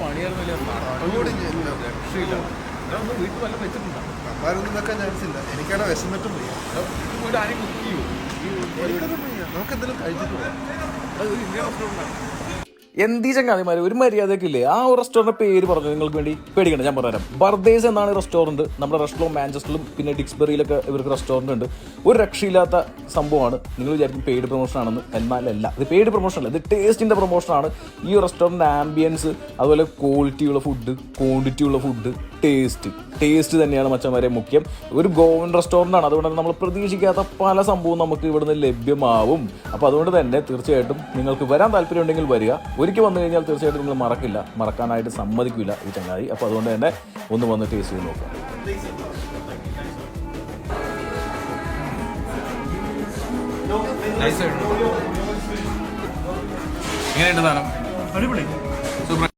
പണിയായിരുന്നില്ല രക്ഷയില്ല. എടാ, ഒന്ന് വീട്ടിൽ വല്ല വെച്ചിട്ടുണ്ടോ? അമ്മാരൊന്നും വെക്കാൻ ചാൻസ് ഇല്ല എനിക്കാണ് വിശന്നിട്ടും വയ്യ. വീട് ആരെയും കുക്ക് ചെയ്യൂ ഈ വീട് എനിക്കൊന്നും വയ്യ നമുക്ക് എന്തെങ്കിലും കഴിച്ചിട്ട് പോവാം അത് ഒരു ഇന്ത്യൻ റെസ്റ്റോറന്റ് എന്തി ചങ്ങാതിമാര് ഒരു മര്യാദയൊക്കെ ഇല്ലേ ആ ഒരു റെസ്റ്റോറന്റ് പേര് പറഞ്ഞു നിങ്ങൾക്ക് വേണ്ടി പേടിക്കണം ഞാൻ പറഞ്ഞുതരാം. ബർദേസ് എന്നാണ് റെസ്റ്റോറന്റ് നമ്മുടെ റെസ്റ്റോറന്റ് മാഞ്ചസ്റ്ററിലും പിന്നെ ഡിക്സ്ബറിയിലൊക്കെ ഇവർക്ക് റെസ്റ്റോറന്റ് ഉണ്ട്. ഒരു രക്ഷയില്ലാത്ത സംഭവമാണ്. നിങ്ങൾ വിചാരിക്കും പെയ്ഡ് പ്രൊമോഷൻ ആണെന്ന്. എന്നാലല്ല ഇത് പെയ്ഡ് പ്രൊമോഷൻ അല്ല. ഇത് ടേസ്റ്റിന്റെ പ്രൊമോഷനാണ് ഈ റെസ്റ്റോറന്റ് ആംബിയൻസ് അതുപോലെ ക്വാളിറ്റിയുള്ള ഫുഡ് ക്വാണ്ടിറ്റി ഉള്ള ഫുഡ് ടേസ്റ്റ് ടേസ്റ്റ് തന്നെയാണ് മച്ചന്മാരെ മുഖ്യം. ഒരു ഗോവൻ റെസ്റ്റോറന്റ് ആണ്. അതുകൊണ്ട് നമ്മൾ പ്രതീക്ഷിക്കാത്ത പല സംഭവവും നമുക്ക് ഇവിടുന്ന് ലഭ്യമാവും. അപ്പോൾ അതുകൊണ്ട് തന്നെ തീർച്ചയായിട്ടും നിങ്ങൾക്ക് വരാൻ താല്പര്യമുണ്ടെങ്കിൽ വരിക. ഒരിക്കൽ വന്നു കഴിഞ്ഞാൽ തീർച്ചയായിട്ടും നിങ്ങൾ മറക്കില്ല മറക്കാനായിട്ട് സമ്മതിക്കില്ല ഈ ചങ്ങാതി. അപ്പോൾ അതുകൊണ്ട് തന്നെ ഒന്ന് വന്ന് ടേസ്റ്റ് ചെയ്ത് നോക്കാം നൈസ് എങ്ങനെയുണ്ട് സാധനം? അടിപൊളി. സൂപ്പർ.